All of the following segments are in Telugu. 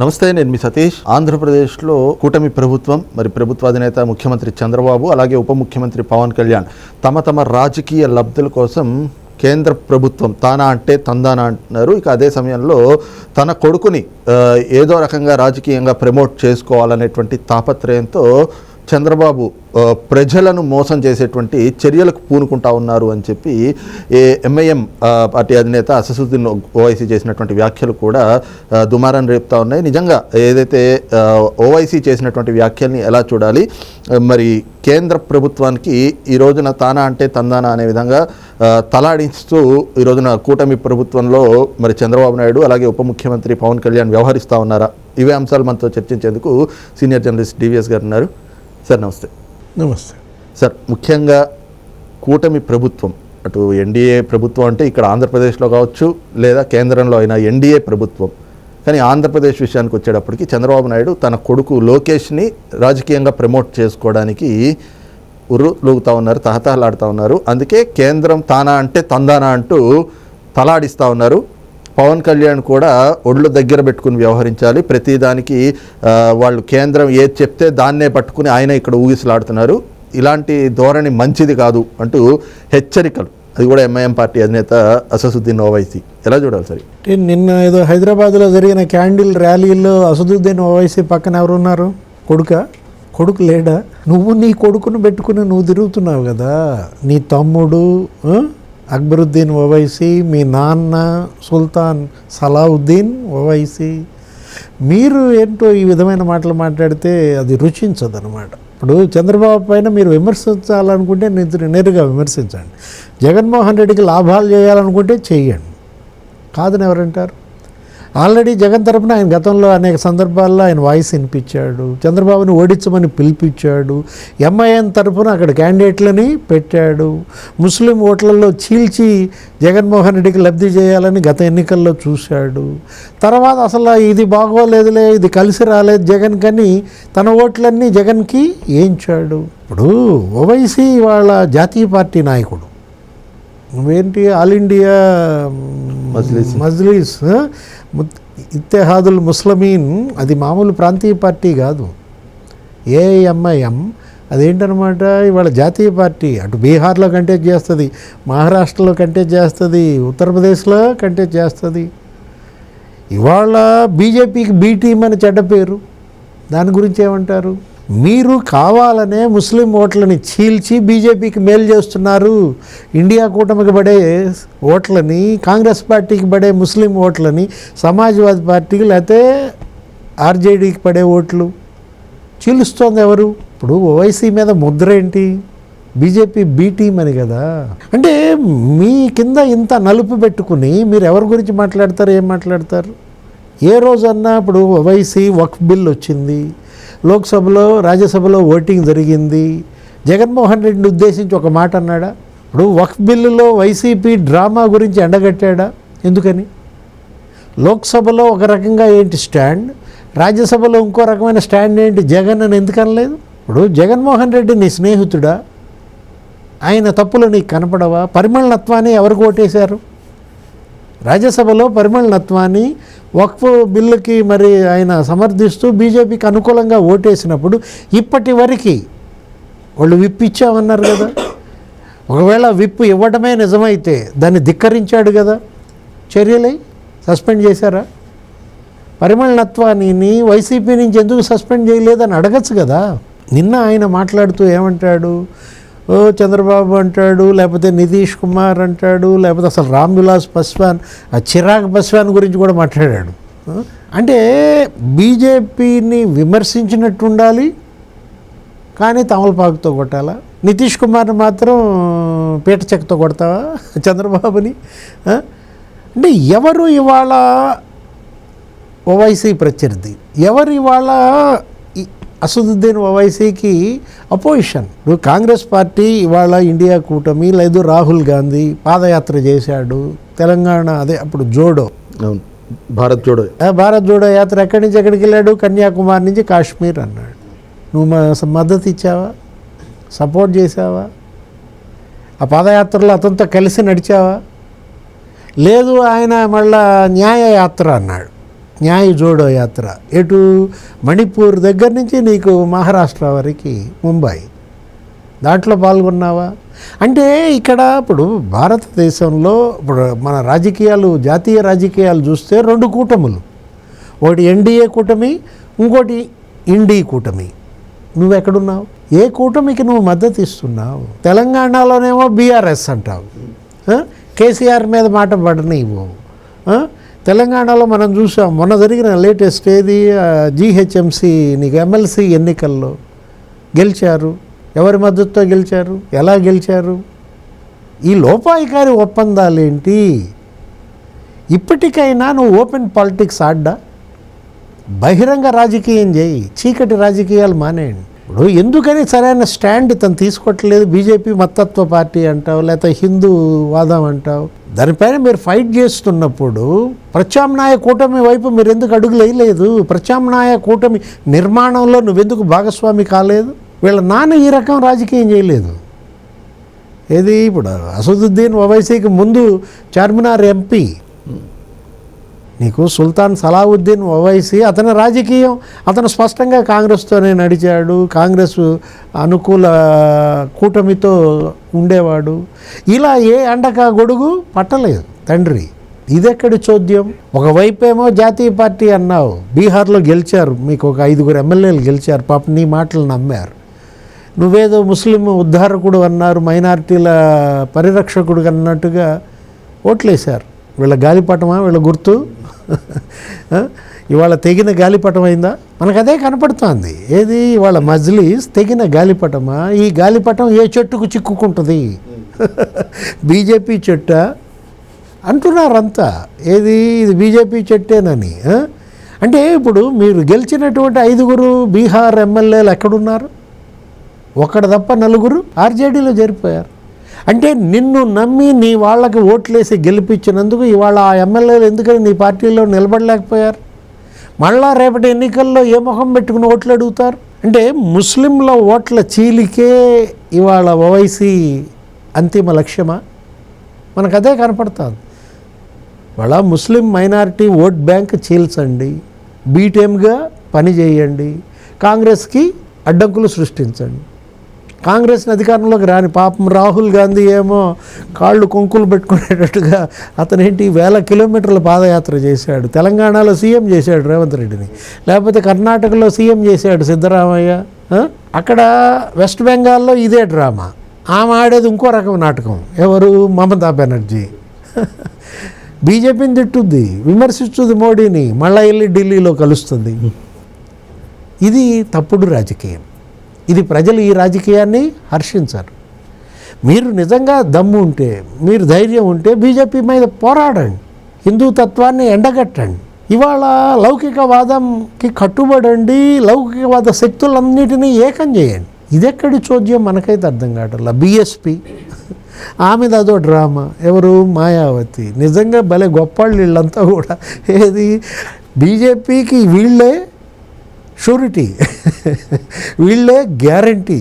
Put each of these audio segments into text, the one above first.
నమస్తే నేను మీ సతీష్. ఆంధ్రప్రదేశ్లో కూటమి ప్రభుత్వం మరి ప్రభుత్వాధినేత ముఖ్యమంత్రి చంద్రబాబు అలాగే ఉప ముఖ్యమంత్రి పవన్ కళ్యాణ్ తమ తమ రాజకీయ లబ్ధుల కోసం కేంద్ర ప్రభుత్వం తానా అంటే తందానా అంటున్నారు. ఇక అదే సమయంలో తన కొడుకుని ఏదో రకంగా రాజకీయంగా ప్రమోట్ చేసుకోవాలనేటువంటి తాపత్రయంతో చంద్రబాబు ప్రజలను మోసం చేసేటువంటి చర్యలకు పూనుకుంటా ఉన్నారు అని చెప్పి ఏ ఎంఐఎం పార్టీ అధినేత అససుద్దీన్ ఓవైసీ చేసినటువంటి వ్యాఖ్యలు కూడా దుమారం దుమారాన్ని రేపుతా ఉన్నాయి. నిజంగా ఏదైతే ఓవైసీ చేసినటువంటి వ్యాఖ్యల్ని ఎలా చూడాలి? మరి కేంద్ర ప్రభుత్వానికి ఈ రోజున తానా అంటే తందానా అనే విధంగా తలాడిస్తూ ఈ రోజున కూటమి ప్రభుత్వంలో మరి చంద్రబాబు నాయుడు అలాగే ఉప ముఖ్యమంత్రి పవన్ కళ్యాణ్ వ్యవహరిస్తూ ఉన్నారా? ఇవే అంశాలు మనతో చర్చించేందుకు సీనియర్ జర్నలిస్ట్ డివిఎస్ గారు ఉన్నారు. సార్ నమస్తే. నమస్తే. సార్ ముఖ్యంగా కూటమి ప్రభుత్వం అటు ఎన్డీఏ ప్రభుత్వం అంటే ఇక్కడ ఆంధ్రప్రదేశ్లో కావచ్చు లేదా కేంద్రంలో అయినా ఎన్డీఏ ప్రభుత్వం. కానీ ఆంధ్రప్రదేశ్ విషయానికి వచ్చేటప్పటికి చంద్రబాబు నాయుడు తన కొడుకు లోకేష్ని రాజకీయంగా ప్రమోట్ చేసుకోవడానికి ఉర్రులుగుతూ ఉన్నారు తహతహలాడుతూ ఉన్నారు. అందుకే కేంద్రం తానా అంటే తందానా అంటూ తలాడిస్తూ ఉన్నారు. పవన్ కళ్యాణ్ కూడా ఒళ్ళు దగ్గర పెట్టుకుని వ్యవహరించాలి. ప్రతిదానికి వాళ్ళు కేంద్రం ఏది చెప్తే దాన్నే పట్టుకుని ఆయన ఇక్కడ ఊగిసలాడుతున్నారు. ఇలాంటి ధోరణి మంచిది కాదు అంటూ హెచ్చరికలు. అది కూడా ఎంఐఎం పార్టీ అధినేత అసదుద్దీన్ ఓవైసీ. ఎలా చూడాలి సరే? నిన్న ఏదో హైదరాబాద్లో జరిగిన క్యాండిల్ ర్యాలీలో అసదుద్దీన్ ఓవైసీ పక్కన ఎవరున్నారు? కొడుక? కొడుకు లేడా? నువ్వు నీ కొడుకును పెట్టుకుని నువ్వు తిరుగుతున్నావు కదా. నీ తమ్ముడు అక్బరుద్దీన్ ఓవైసీ మీ నాన్న సుల్తాన్ సలావుద్దీన్ ఓవైసీ. మీరు ఏంటో ఈ విధమైన మాటలు మాట్లాడితే అది రుచించదు అనమాట ఇప్పుడు చంద్రబాబు పైన మీరు విమర్శించాలనుకుంటే నిద్ర నేరుగా విమర్శించండి. జగన్మోహన్ రెడ్డికి లాభాలు చేయాలనుకుంటే చేయండి కాదని ఎవరంటారు? ఆల్రెడీ జగన్ తరపున ఆయన గతంలో అనేక సందర్భాల్లో ఆయన వాయిస్ వినిపించాడు. చంద్రబాబుని ఓడించమని పిలిపించాడు. ఎంఐఎన్ తరపున అక్కడ క్యాండిడేట్లని పెట్టాడు. ముస్లిం ఓట్లలో చీల్చి జగన్మోహన్ రెడ్డికి లబ్ధి చేయాలని గత ఎన్నికల్లో చూశాడు. తర్వాత అసలు ఇది బాగోలేదులే ఇది కలిసి రాలేదు జగన్ కని తన ఓట్లన్నీ జగన్కి ఏంచాడు ఇప్పుడు ఓవైసీ వాళ్ళ జాతీయ పార్టీ నాయకుడు నువ్వేంటి ఆల్ ఇండియా మజ్లిస్. ఇత్తెహాదుల్ ముస్లిమీన్ అది మామూలు ప్రాంతీయ పార్టీ కాదు. ఏఎంఐఎం అదేంటనమాట ఇవాళ జాతీయ పార్టీ అటు బీహార్లో కంటెస్ట్ చేస్తుంది మహారాష్ట్రలో కంటెస్ట్ చేస్తుంది ఉత్తరప్రదేశ్లో కంటెస్ట్ చేస్తుంది. ఇవాళ బీజేపీకి బీ టీం అని చెడ్డ పేరు. దాని గురించి ఏమంటారు? మీరు కావాలనే ముస్లిం ఓట్లని చీల్చి బీజేపీకి మేలు చేస్తున్నారు. ఇండియా కూటమికి పడే ఓట్లని కాంగ్రెస్ పార్టీకి పడే ముస్లిం ఓట్లని సమాజ్వాదీ పార్టీకి లేకపోతే ఆర్జేడీకి పడే ఓట్లు. చీలుస్తోంది ఎవరు? ఇప్పుడు ఓవైసీ మీద ముద్ర ఏంటి? బీజేపీ బీ టీం అని కదా. అంటే మీ కింద ఇంత నలుపు పెట్టుకుని మీరు ఎవరి గురించి మాట్లాడతారు ఏం మాట్లాడతారు? ఏ రోజన్నా ఇప్పుడు ఓవైసీ వక్ఫ్ బిల్ వచ్చింది. లోక్సభలో రాజ్యసభలో ఓటింగ్ జరిగింది. జగన్మోహన్ రెడ్డిని ఉద్దేశించి ఒక మాట అన్నాడా? ఇప్పుడు వక్ఫ్ బిల్లులో వైసీపీ డ్రామా గురించి ఎండగట్టాడా? ఎందుకని? లోక్సభలో ఒక రకంగా ఏంటి స్టాండ్? రాజ్యసభలో ఇంకో రకమైన స్టాండ్ ఏంటి జగన్ అని ఎందుకు అనలేదు? ఇప్పుడు జగన్మోహన్ రెడ్డి నీ స్నేహితుడా? ఆయన తప్పులు నీకు కనపడవా? పరిమళనత్వాన్ని ఎవరికి ఓటేశారు? రాజ్యసభలో పరిమళనత్వాన్ని వక్ఫ్ బిల్లుకి మరి ఆయన సమర్థిస్తూ బీజేపీకి అనుకూలంగా ఓటేసినప్పుడు ఇప్పటి వరకు వాళ్ళు విప్ ఇచ్చామన్నారు కదా. ఒకవేళ విప్ ఇవ్వడమే నిజమైతే దాన్ని ధిక్కరించాడు కదా. చర్యలై సస్పెండ్ చేశారా? పరిమళ పరిమళనత్వాన్ని వైసీపీ నుంచి ఎందుకు సస్పెండ్ చేయలేదని అడగచ్చు కదా. నిన్న ఆయన మాట్లాడుతూ ఏమంటాడు? ఓ చంద్రబాబు అంటాడు లేకపోతే నితీష్ కుమార్ అంటాడు లేకపోతే అసలు రామ్ విలాస్ పస్వాన్ ఆ చిరాగ్ పస్వాన్ గురించి కూడా మాట్లాడాడు. అంటే బీజేపీని విమర్శించినట్టు ఉండాలి కానీ తమలపాకుతో కొట్టాలా? నితీష్ కుమార్ని మాత్రం పీట చెక్కతో కొడతావా చంద్రబాబుని? అంటే ఎవరు ఇవాళ ఓవైసీ ప్రత్యర్థి? ఎవరు ఇవాళ అసదుద్దీన్ ఓవైసీకి అపోజిషన్. ఇప్పుడు కాంగ్రెస్ పార్టీ ఇవాళ ఇండియా కూటమి లేదు రాహుల్ గాంధీ పాదయాత్ర చేశాడు తెలంగాణ అదే అప్పుడు జోడో. అవును. భారత్ జోడో. భారత్ జోడో యాత్ర ఎక్కడి నుంచి ఎక్కడికి వెళ్ళాడు? కన్యాకుమారి నుంచి కాశ్మీర్ అన్నాడు. నువ్వు మ- మద్దతు ఇచ్చావా? సపోర్ట్ చేసావా ఆ పాదయాత్రలో అతనితో కలిసి నడిచావా? లేదు ఆయన మళ్ళా న్యాయ యాత్ర అన్నాడు. న్యాయ జోడో యాత్ర ఎటు? మణిపూర్ దగ్గర నుంచి నీకు మహారాష్ట్ర వరకు ముంబై. దాంట్లో పాల్గొన్నావా? అంటే ఇక్కడ ఇప్పుడు భారతదేశంలో ఇప్పుడు మన రాజకీయాలు జాతీయ రాజకీయాలు చూస్తే రెండు కూటములు. ఒకటి ఎన్డీఏ కూటమి ఇంకోటి ఇండీ కూటమి. నువ్వు ఎక్కడున్నావు ఏ కూటమికి నువ్వు మద్దతు ఇస్తున్నావు? తెలంగాణలోనేమో బీఆర్ఎస్ అంటావు. కేసీఆర్ మీద మాట పడనివ్వు తెలంగాణలో మనం చూసాం మొన్న జరిగిన లేటెస్ట్ ఏది? జీహెచ్ఎంసీ నీకు ఎమ్మెల్సీ ఎన్నికల్లో గెలిచారు. ఎవరి మద్దతుతో గెలిచారు? ఎలా గెలిచారు? ఈ లోపాయికారి ఒప్పందాలేంటి? ఇప్పటికైనా నువ్వు ఓపెన్ పాలిటిక్స్ ఆడ్డా? బహిరంగ రాజకీయం చేయి చీకటి రాజకీయాలు మానేయండి. ఇప్పుడు ఎందుకని సరైన స్టాండ్ తను తీసుకోవట్లేదు? బీజేపీ మతత్వ పార్టీ అంటావు లేకపోతే హిందూ వాదం అంటావు. దానిపైన మీరు ఫైట్ చేస్తున్నప్పుడు ప్రత్యామ్నాయ కూటమి వైపు మీరు ఎందుకు అడుగులు వేయలేదు? ప్రత్యామ్నాయ కూటమి నిర్మాణంలో నువ్వెందుకు భాగస్వామి కాలేదు? వీళ్ళ నాన్న ఈ రకం రాజకీయం చేయలేదు. ఏది ఇప్పుడు అసదుద్దీన్ ఓవైసీకి ముందు చార్మినార్ ఎంపీ. నీకు సుల్తాన్ సలావుద్దీన్ ఓవైసీ అతని రాజకీయం. అతను స్పష్టంగా కాంగ్రెస్తోనే నడిచాడు. కాంగ్రెస్ అనుకూల కూటమితో ఉండేవాడు. ఇలా ఏ అండక గొడుగు పట్టలేదు తండ్రి. ఇదెక్కడి చోద్యం? ఒకవైపేమో జాతీయ పార్టీ అన్నావు. బీహార్లో గెలిచారు. మీకు ఒక ఐదుగురు ఎమ్మెల్యేలు గెలిచారు. పాప నీ మాటలు నమ్మారు. నువ్వేదో ముస్లిం ఉద్ధారకుడు అన్నారు మైనారిటీల పరిరక్షకుడు అన్నట్టుగా ఓట్లేశారు. వీళ్ళ గాలిపటమా వీళ్ళ గుర్తు? ఇవాళ తెగిన గాలిపటం అయిందా? మనకు అదే కనపడుతోంది. ఏది? ఇవాళ మజ్లీస్ తెగిన గాలిపటమా? ఈ గాలిపటం ఏ చెట్టుకు చిక్కుకుంటుంది? బీజేపీ చెట్ట? అంటున్నారంతా. ఏది? ఇది బీజేపీ చెట్టేనని అంటే ఇప్పుడు మీరు గెలిచినటువంటి ఐదుగురు బీహార్ ఎమ్మెల్యేలు ఎక్కడున్నారు? ఒక్కడ తప్ప నలుగురు ఆర్జేడీలో చేరిపోయారు. అంటే నిన్ను నమ్మి నీ వాళ్ళకి ఓట్లేసి గెలిపించినందుకు ఇవాళ ఆ ఎమ్మెల్యేలు ఎందుకని నీ పార్టీలో నిలబడలేకపోయారు? మళ్ళా రేపటి ఎన్నికల్లో ఏ ముఖం పెట్టుకుని ఓట్లు అడుగుతారు? అంటే ముస్లింల ఓట్ల చీలికే ఇవాళ ఓవైసీ అంతిమ లక్ష్యమా? మనకు అదే కనపడుతుంది. వాళ్ళ ముస్లిం మైనారిటీ ఓట్ బ్యాంక్ చీల్చండి బీటెమ్గా పని చేయండి కాంగ్రెస్కి అడ్డంకులు సృష్టించండి. కాంగ్రెస్ని అధికారంలోకి రాని పాపం రాహుల్ గాంధీ ఏమో కాళ్ళు కొంకులు పెట్టుకునేటట్టుగా అతనేంటి వేల కిలోమీటర్ల పాదయాత్ర చేశాడు. తెలంగాణలో సీఎం చేశాడు రేవంత్ రెడ్డిని. లేకపోతే కర్ణాటకలో సీఎం చేశాడు సిద్ధరామయ్య. అక్కడ వెస్ట్ బెంగాల్లో ఇదే డ్రామా. ఆమె ఆడేది ఇంకో రకం నాటకం. ఎవరు? మమతా బెనర్జీ. బీజేపీని తిట్టుద్ది విమర్శిస్తుంది మోడీని మళ్ళా వెళ్ళి ఢిల్లీలో కలుస్తుంది. ఇది తప్పుడు రాజకీయం. ఇది ప్రజలు ఈ రాజకీయాన్ని హర్షించరు. మీరు నిజంగా దమ్ము ఉంటే మీరు ధైర్యం ఉంటే బీజేపీ మీద పోరాడండి. హిందూ తత్వాన్ని ఎండగట్టండి. ఇవాళ లౌకికవాదంకి కట్టుబడండి లౌకికవాద శక్తులన్నిటినీ ఏకం చేయండి. ఇదెక్కడి చోద్యం? మనకైతే అర్థం కావట్లా. బీఎస్పీ ఆమెది అదో డ్రామా. ఎవరు? మాయావతి. నిజంగా భలే గొప్పాళ్ళు వీళ్ళంతా కూడా. ఏది? బీజేపీకి వీళ్ళే షూరిటీ. వీళ్ళే గ్యారంటీ.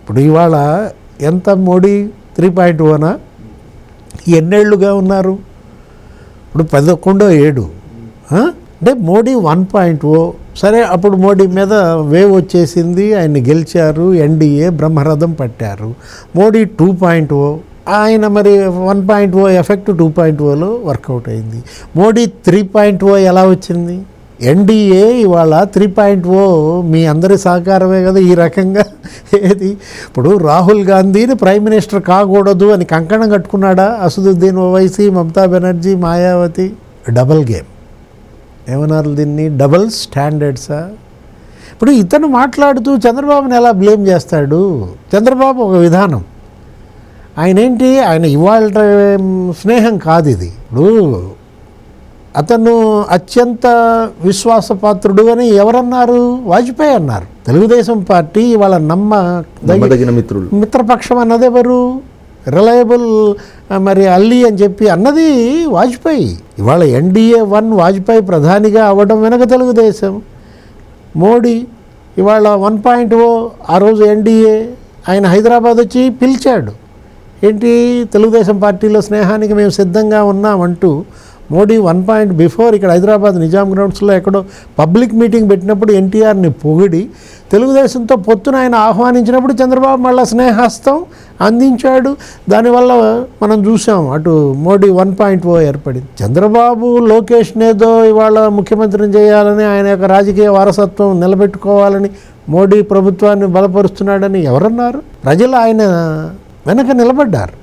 ఇప్పుడు ఇవాళ ఎంత మోడీ త్రీ పాయింట్ ఓనా ఎన్నేళ్ళుగా ఉన్నారు? ఇప్పుడు పదకొండో ఏడు. అంటే మోడీ వన్ పాయింట్ ఓ. సరే అప్పుడు మోడీ మీద వేవ్ వచ్చేసింది. ఆయన గెలిచారు. ఎన్డీఏ బ్రహ్మరథం పట్టారు. Modi two point O. ఆయన మరి one point O effect two point Ola work out అయింది. మోడీ త్రీ పాయింట్ ఓ ఎలా వచ్చింది? ఎన్డీఏ ఇవాళ త్రీ పాయింట్ ఓ మీ అందరి సహకారమే కదా ఈ రకంగా. ఏది? ఇప్పుడు రాహుల్ గాంధీని ప్రైమ్ మినిస్టర్ కాకూడదు అని కంకణం కట్టుకున్నాడా అసదుద్దీన్ ఓవైసీ మమతా బెనర్జీ మాయావతి? Double game. ఏమన్నారు దీన్ని? డబల్ స్టాండర్డ్సా? ఇప్పుడు ఇతను మాట్లాడుతూ చంద్రబాబుని ఎలా బ్లేమ్ చేస్తాడు? చంద్రబాబు ఒక విధానం. ఆయన ఏంటి ఆయన ఇవాళ స్నేహం కాదు ఇది. ఇప్పుడు అతను అత్యంత విశ్వాసపాత్రుడు అని ఎవరన్నారు? వాజ్పేయి అన్నారు. తెలుగుదేశం పార్టీ వాళ్ళ నమ్మ మిత్రులు. మిత్రపక్షం అన్నది ఎవరు రిలయబుల్ మరి అల్లి అని చెప్పి అన్నది వాజ్పేయి. ఇవాళ ఎన్డీఏ వన్ వాజ్పేయి ప్రధానిగా అవ్వడం వెనక తెలుగుదేశం. మోడీ ఇవాళ వన్ పాయింట్ ఓ ఆ రోజు ఎన్డీఏ ఆయన హైదరాబాద్ వచ్చి పిలిచాడు. ఏంటి తెలుగుదేశం పార్టీలో స్నేహానికి మేము సిద్ధంగా ఉన్నామంటూ మోడీ వన్ పాయింట్ బిఫోర్ ఇక్కడ హైదరాబాద్ నిజాం గ్రౌండ్స్లో ఎక్కడో పబ్లిక్ మీటింగ్ పెట్టినప్పుడు ఎన్టీఆర్ని పొగిడి తెలుగుదేశంతో పొత్తున ఆయన ఆహ్వానించినప్పుడు చంద్రబాబు మళ్ళా స్నేహస్తం అందించాడు. దానివల్ల మనం చూసాం అటు మోడీ వన్ పాయింట్ ఓ ఏర్పడింది. చంద్రబాబు లోకేష్ ఏదో ఇవాళ ముఖ్యమంత్రిని చేయాలని ఆయన యొక్క రాజకీయ వారసత్వం నిలబెట్టుకోవాలని మోడీ ప్రభుత్వాన్ని బలపరుస్తున్నాడని ఎవరన్నారు? ప్రజలు ఆయన వెనక నిలబడ్డారు.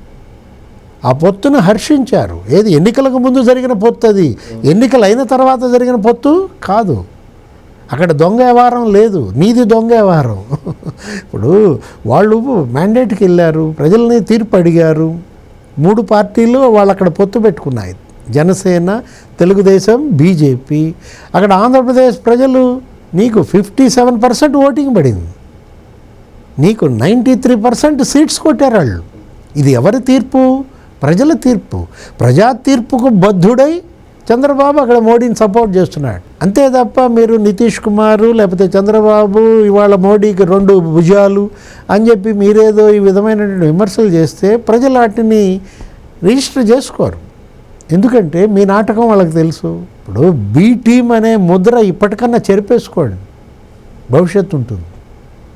ఆ పొత్తును హర్షించారు. ఏది ఎన్నికలకు ముందు జరిగిన పొత్తు అది? ఎన్నికలైన తర్వాత జరిగిన పొత్తు? కాదు. అక్కడ దొంగ వ్యవహారం లేదు. నీది దొంగ వ్యవహారం. ఇప్పుడు వాళ్ళు మ్యాండేట్కి వెళ్ళారు ప్రజల్ని తీర్పు అడిగారు. మూడు పార్టీలు వాళ్ళు అక్కడ పొత్తు పెట్టుకున్నాయి. జనసేన తెలుగుదేశం బీజేపీ. అక్కడ ఆంధ్రప్రదేశ్ ప్రజలు నీకు ఫిఫ్టీ సెవెన్ పర్సెంట్ ఓటింగ్ పడింది. నీకు నైంటీ త్రీ పర్సెంట్ సీట్స్ కొట్టారు వాళ్ళు. ఇది ఎవరి తీర్పు? ప్రజల తీర్పు. ప్రజా తీర్పుకు బద్ధుడై చంద్రబాబు అక్కడ మోడీని సపోర్ట్ చేస్తున్నాడు. అంతే తప్ప మీరు నితీష్ కుమారు లేకపోతే చంద్రబాబు ఇవాళ మోడీకి రెండు భుజాలు అని చెప్పి మీరేదో ఈ విధమైనటువంటి విమర్శలు చేస్తే ప్రజలు వాటిని రిజిస్టర్ చేసుకోరు. ఎందుకంటే మీ నాటకం వాళ్ళకి తెలుసు. ఇప్పుడు బీ టీం అనే ముద్ర ఇప్పటికన్నా చెరిపేసుకోండి. భవిష్యత్తు ఉంటుంది.